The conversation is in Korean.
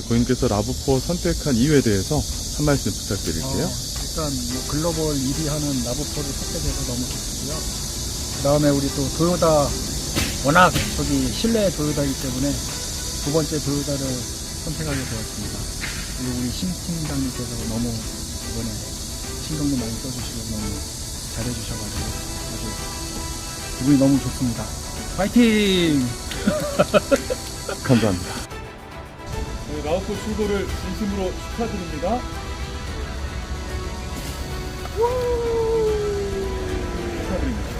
고객님께서 라브4 선택한 이유에 대해서 한 말씀 부탁드릴게요. 어, 일단 뭐 글로벌 1위 하는 라브포를 선택해서 너무 좋고요. 그 다음에 우리 또 도요타 워낙 저기 실내 도요타이기 때문에 두 번째 도요타를 선택하게 되었습니다. 그리고 우리 심 팀장님께서 너무 이번에 신경도 많이 써주시고 너무 잘해주셔가지고 아주 기분이 너무 좋습니다. 파이팅! 감사합니다. 네, 라우프 출고를 진심으로 축하드립니다. 축하드립니다.